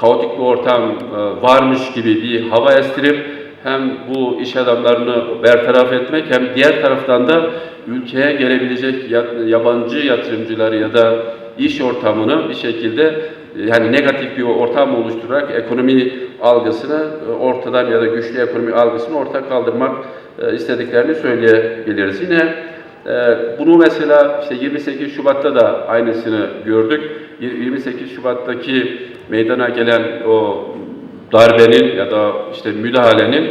kaotik bir ortam e, varmış gibi bir hava estirip hem bu iş adamlarını bertaraf etmek hem diğer taraftan da ülkeye gelebilecek ya- yabancı yatırımcıları ya da iş ortamını bir şekilde e, yani negatif bir ortam oluşturarak ekonomi algısını e, ortadan ya da güçlü ekonomi algısını orta kaldırmak istediklerini söyleyebiliriz. Yine Bunu mesela işte 28 Şubat'ta da aynısını gördük. Yir- 28 Şubat'taki meydana gelen o darbenin ya da işte müdahalenin e,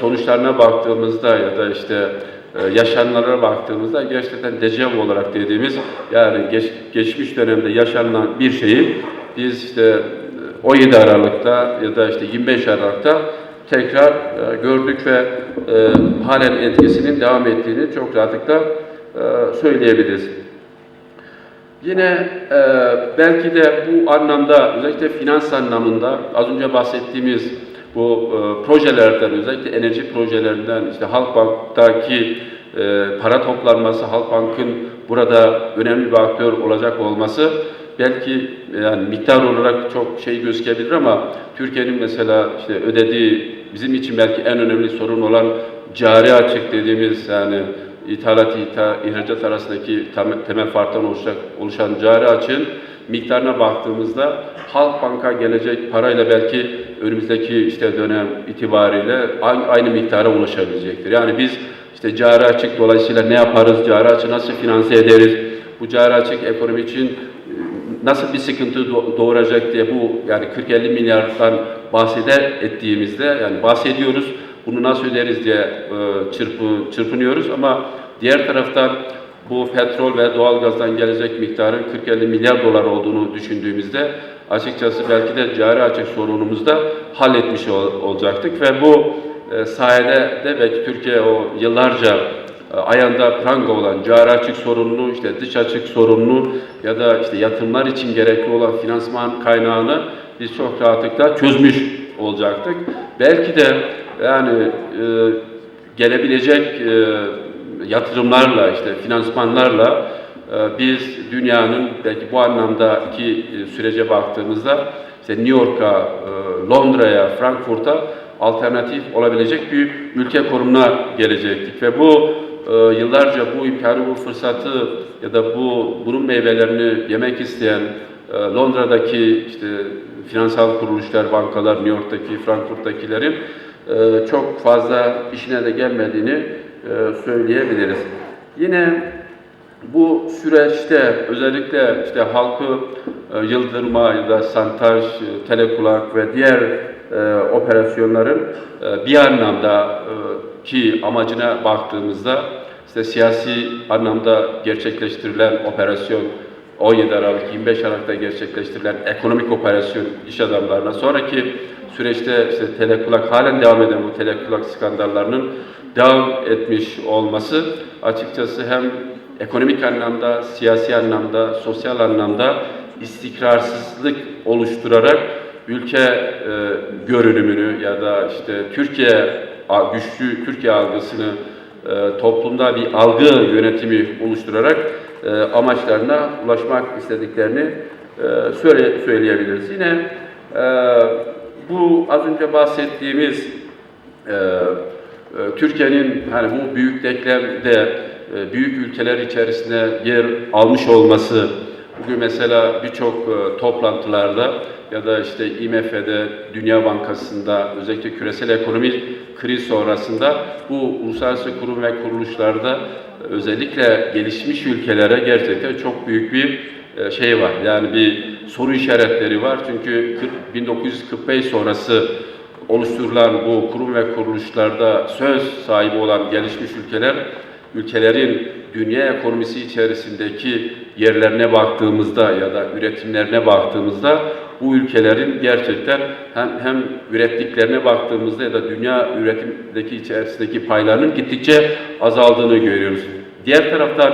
sonuçlarına baktığımızda ya da işte e, yaşananlara baktığımızda gerçekten dejavu olarak dediğimiz yani geç- geçmiş dönemde yaşanılan bir şeyi biz işte e, 17 Aralık'ta ya da işte 25 Aralık'ta tekrar e, gördük ve e, halen etkisinin devam ettiğini çok rahatlıkla e, söyleyebiliriz. Yine e, belki de bu anlamda özellikle finans anlamında az önce bahsettiğimiz bu e, projelerden özellikle enerji projelerinden işte Halkbank'taki e, para toplanması, Halkbank'ın burada önemli bir aktör olacak olması belki yani miktar olarak çok şey gözükebilir ama Türkiye'nin mesela işte ödediği bizim için belki en önemli sorun olan cari açık dediğimiz yani ithalat itha, ihracat arasındaki tem- temel farktan oluşacak, oluşan cari açığın miktarına baktığımızda Halkbank'a gelecek parayla belki önümüzdeki işte dönem itibariyle aynı, aynı miktara ulaşabilecektir. Yani biz işte cari açık dolayısıyla ne yaparız, cari açığı nasıl finanse ederiz, bu cari açık ekonomi için nasıl bir sıkıntı do- doğuracak diye bu yani 40-50 milyardan bahseder ettiğimizde yani bahsediyoruz. Bunu nasıl öderiz diye e, çırpı, çırpınıyoruz ama diğer taraftan bu petrol ve doğalgazdan gelecek miktarın 40-50 milyar dolar olduğunu düşündüğümüzde açıkçası belki de cari açık sorunumuzu da halletmiş ol- olacaktık ve bu e, sayede de belki Türkiye o yıllarca ayağında pranga olan cari açık sorununu, işte dış açık sorununu ya da işte yatırımlar için gerekli olan finansman kaynağını biz çok rahatlıkla çözmüş olacaktık. Belki de yani e, gelebilecek e, yatırımlarla, işte finansmanlarla e, biz dünyanın belki bu anlamdaki e, sürece baktığımızda işte New York'a, e, Londra'ya, Frankfurt'a alternatif olabilecek bir ülke konumuna gelecektik ve bu e, yıllarca bu imkanı, bu fırsatı ya da bu bunun meyvelerini yemek isteyen e, Londra'daki işte finansal kuruluşlar, bankalar, New York'taki, Frankfurt'takilerin e, çok fazla işine de gelmediğini söyleyebiliriz. Yine bu süreçte özellikle işte halkı yıldırma ya da santaj, telekulak ve diğer e, operasyonların e, bir anlamda e, ki amacına baktığımızda işte siyasi anlamda gerçekleştirilen operasyon 17 Aralık 25 Aralık'ta gerçekleştirilen ekonomik operasyon iş adamlarına sonraki süreçte işte telekulak halen devam eden bu telekulak skandallarının devam etmiş olması açıkçası hem ekonomik anlamda, siyasi anlamda, sosyal anlamda istikrarsızlık oluşturarak ülke e, görünümünü ya da işte Türkiye güçlü Türkiye algısını e, toplumda bir algı yönetimi oluşturarak e, amaçlarına ulaşmak istediklerini e, söyle, söyleyebiliriz. Yine e, bu az önce bahsettiğimiz e, e, Türkiye'nin hani bu büyük denklemde e, büyük ülkeler içerisinde yer almış olması bugün mesela birçok e, toplantılarda ya da işte IMF'de, Dünya Bankası'nda özellikle küresel ekonomik kriz sonrasında bu uluslararası kurum ve kuruluşlarda e, özellikle gelişmiş ülkelere gerçekten çok büyük bir e, şey var. Yani bir soru işaretleri var. Çünkü 40 1945 sonrası oluşturulan bu kurum ve kuruluşlarda söz sahibi olan gelişmiş ülkeler, ülkelerin dünya ekonomisi içerisindeki yerlerine baktığımızda ya da üretimlerine baktığımızda bu ülkelerin gerçekten hem, hem ürettiklerine baktığımızda ya da dünya üretimdeki içerisindeki paylarının gittikçe azaldığını görüyoruz. Diğer taraftan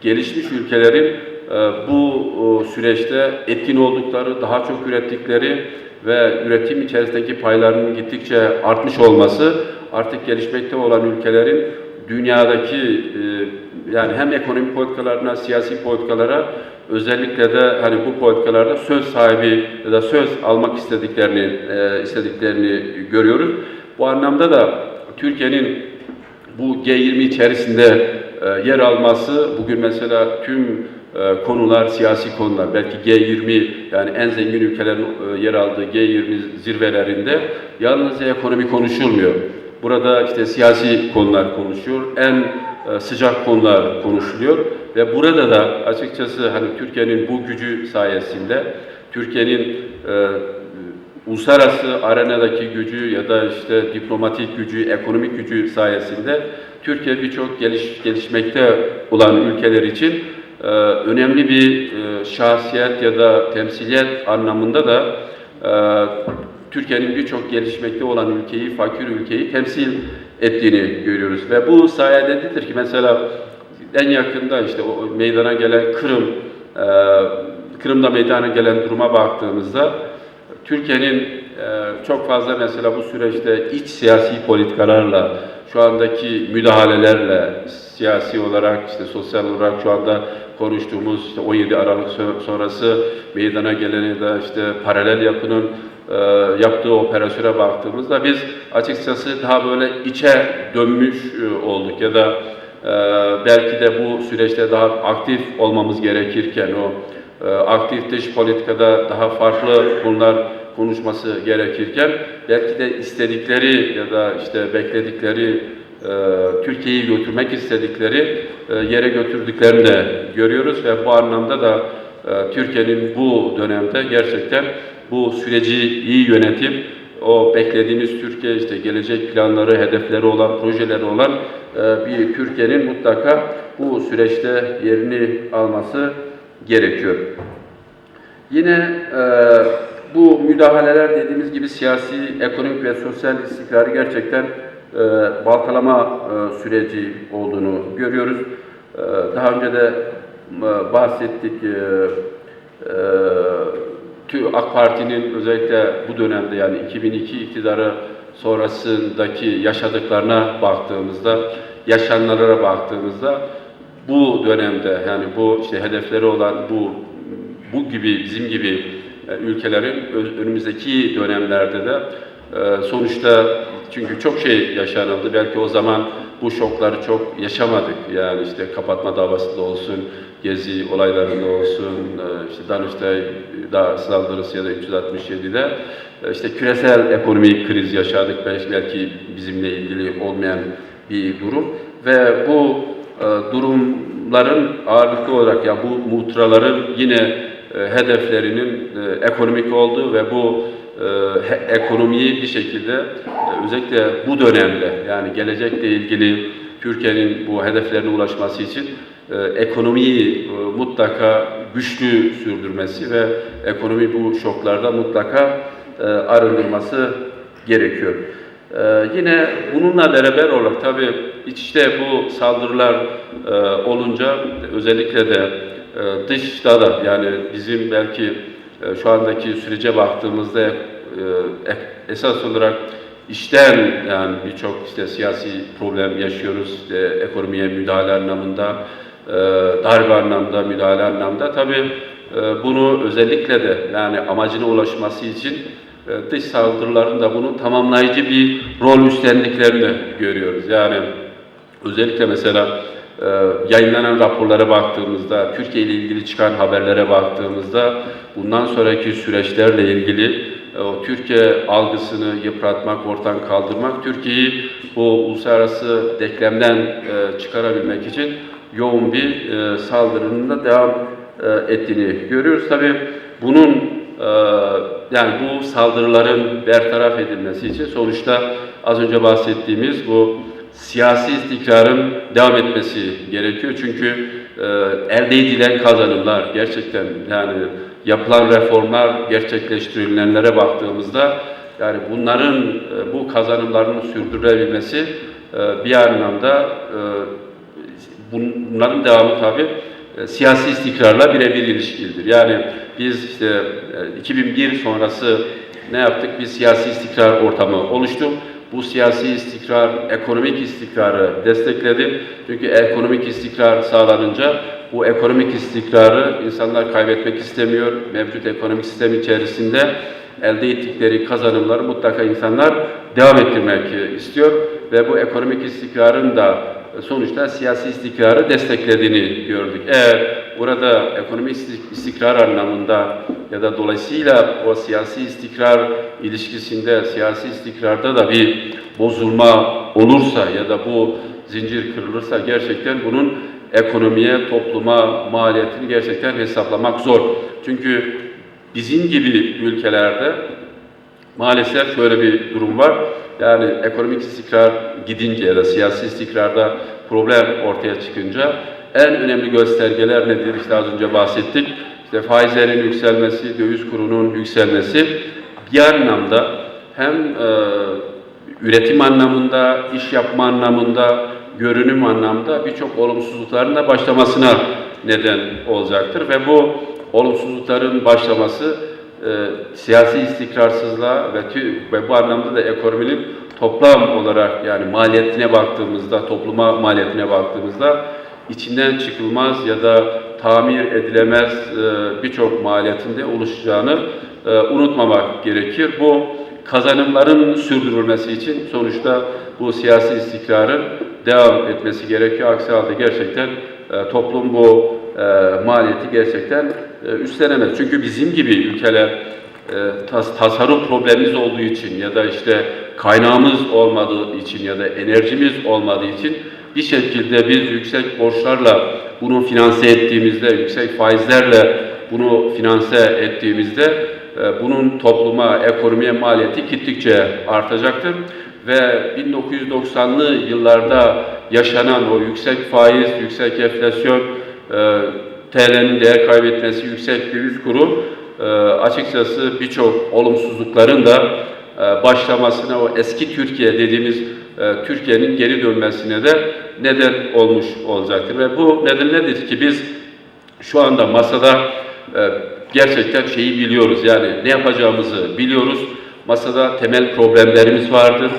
gelişmiş ülkelerin e, bu e, süreçte etkin oldukları, daha çok ürettikleri ve üretim içerisindeki paylarının gittikçe artmış olması artık gelişmekte olan ülkelerin dünyadaki e, yani hem ekonomik politikalarına, siyasi politikalara özellikle de hani bu politikalarda söz sahibi ya da söz almak istediklerini e, istediklerini görüyoruz. Bu anlamda da Türkiye'nin bu G20 içerisinde e, yer alması bugün mesela tüm e, konular siyasi konular belki G20 yani en zengin ülkelerin e, yer aldığı G20 zirvelerinde yalnızca ekonomi konuşulmuyor. Burada işte siyasi konular konuşuyor. En sıcak konular konuşuluyor. Ve burada da açıkçası hani Türkiye'nin bu gücü sayesinde Türkiye'nin e, uluslararası arenadaki gücü ya da işte diplomatik gücü, ekonomik gücü sayesinde Türkiye birçok geliş, gelişmekte olan ülkeler için e, önemli bir e, şahsiyet ya da temsiliyet anlamında da e, Türkiye'nin birçok gelişmekte olan ülkeyi, fakir ülkeyi temsil ettiğini görüyoruz. Ve bu sayededir ki mesela en yakında işte o meydana gelen Kırım, e, Kırım'da meydana gelen duruma baktığımızda Türkiye'nin e, çok fazla mesela bu süreçte iç siyasi politikalarla, şu andaki müdahalelerle, siyasi olarak, işte sosyal olarak şu anda konuştuğumuz işte 17 Aralık so- sonrası meydana gelen ya da işte paralel yapının e, yaptığı operasyona baktığımızda biz açıkçası daha böyle içe dönmüş e, olduk ya da e, belki de bu süreçte daha aktif olmamız gerekirken o e, aktif dış politikada daha farklı konular konuşması gerekirken belki de istedikleri ya da işte bekledikleri e, Türkiye'yi götürmek istedikleri e, yere götürdüklerini de görüyoruz ve bu anlamda da e, Türkiye'nin bu dönemde gerçekten bu süreci iyi yönetip o beklediğimiz Türkiye işte gelecek planları, hedefleri olan, projeleri olan e, bir Türkiye'nin mutlaka bu süreçte yerini alması gerekiyor. Yine e, bu müdahaleler dediğimiz gibi siyasi, ekonomik ve sosyal istikrarı gerçekten e, baltalama süreci olduğunu görüyoruz. Daha önce de bahsettik. AK Parti'nin özellikle bu dönemde yani 2002 iktidarı sonrasındaki yaşadıklarına baktığımızda, yaşananlara baktığımızda bu dönemde yani bu işte hedefleri olan bu bu gibi bizim gibi e, ülkelerin önümüzdeki dönemlerde de e, sonuçta çünkü çok şey yaşanıldı. Belki o zaman bu şokları çok yaşamadık. Yani işte kapatma davasında olsun, gezi olaylarında olsun, e, işte Danıştay da saldırısı ya da 367'de e, işte küresel ekonomik kriz yaşadık. Belki, bizimle ilgili olmayan bir durum ve bu e, durumların ağırlıklı olarak ya bu muhtıraların yine hedeflerinin ekonomik olduğu ve bu ekonomiyi bir şekilde e, özellikle bu dönemde yani gelecekle ilgili Türkiye'nin bu hedeflerine ulaşması için e, ekonomiyi e, mutlaka güçlü sürdürmesi ve ekonomi bu şoklarda mutlaka e, arındırması gerekiyor. Ee, yine bununla beraber olarak tabii içte bu saldırılar e, olunca özellikle de e, dışta da yani bizim belki e, şu andaki sürece baktığımızda e, e- esas olarak işten yani birçok işte siyasi problem yaşıyoruz işte ekonomiye müdahale anlamında e, darbe anlamda müdahale anlamda tabii e, bunu özellikle de yani amacına ulaşması için e, dış saldırıların da bunun tamamlayıcı bir rol üstlendiklerini görüyoruz. Yani özellikle mesela e, yayınlanan raporlara baktığımızda, Türkiye ile ilgili çıkan haberlere baktığımızda bundan sonraki süreçlerle ilgili e, o Türkiye algısını yıpratmak, ortadan kaldırmak, Türkiye'yi bu uluslararası denklemden e, çıkarabilmek için yoğun bir e, saldırının da devam e, ettiğini görüyoruz. Tabii bunun e, yani bu saldırıların bertaraf edilmesi için sonuçta az önce bahsettiğimiz bu siyasi istikrarın devam etmesi gerekiyor. Çünkü e, elde edilen kazanımlar gerçekten yani yapılan reformlar gerçekleştirilenlere baktığımızda yani bunların e, bu kazanımların sürdürülebilmesi e, bir anlamda e, bunların devamı tabii e, siyasi istikrarla birebir ilişkilidir. Yani biz işte e, 2001 sonrası ne yaptık? Bir siyasi istikrar ortamı oluştu. Bu siyasi istikrar, ekonomik istikrarı destekledi. Çünkü ekonomik istikrar sağlanınca bu ekonomik istikrarı insanlar kaybetmek istemiyor. Mevcut ekonomik sistem içerisinde elde ettikleri kazanımları mutlaka insanlar devam ettirmek istiyor ve bu ekonomik istikrarın da sonuçta siyasi istikrarı desteklediğini gördük. Eğer burada ekonomik istik- istikrar anlamında ya da dolayısıyla o siyasi istikrar ilişkisinde, siyasi istikrarda da bir bozulma olursa ya da bu zincir kırılırsa gerçekten bunun ekonomiye, topluma maliyetini gerçekten hesaplamak zor. Çünkü bizim gibi ülkelerde maalesef şöyle bir durum var. Yani ekonomik istikrar gidince ya da siyasi istikrarda problem ortaya çıkınca en önemli göstergeler nedir? İşte az önce bahsettik. İşte faizlerin yükselmesi, döviz kurunun yükselmesi bir anlamda hem e, üretim anlamında, iş yapma anlamında, görünüm anlamda birçok olumsuzlukların da başlamasına neden olacaktır ve bu olumsuzlukların başlaması e, siyasi istikrarsızlığa ve, ve bu anlamda da ekonominin toplam olarak yani maliyetine baktığımızda, topluma maliyetine baktığımızda içinden çıkılmaz ya da tamir edilemez e, birçok maliyetinde oluşacağını e, unutmamak gerekir. Bu kazanımların sürdürülmesi için sonuçta bu siyasi istikrarın devam etmesi gerekiyor. Aksi halde gerçekten e, toplum bu e, maliyeti gerçekten e, üstlenemez. Çünkü bizim gibi ülkeler e, tas- tasarruf problemimiz olduğu için ya da işte kaynağımız olmadığı için ya da enerjimiz olmadığı için bir şekilde biz yüksek borçlarla bunu finanse ettiğimizde, yüksek faizlerle bunu finanse ettiğimizde e, bunun topluma, ekonomiye maliyeti gittikçe artacaktır. Ve 1990'lı yıllarda yaşanan o yüksek faiz, yüksek enflasyon, e, TL'nin değer kaybetmesi, yüksek döviz kuru e, açıkçası birçok olumsuzlukların da e, başlamasına, o eski Türkiye dediğimiz e, Türkiye'nin geri dönmesine de neden olmuş olacaktır. Ve bu neden nedir ki biz şu anda masada e, gerçekten şeyi biliyoruz. Yani ne yapacağımızı biliyoruz. Masada temel problemlerimiz vardır.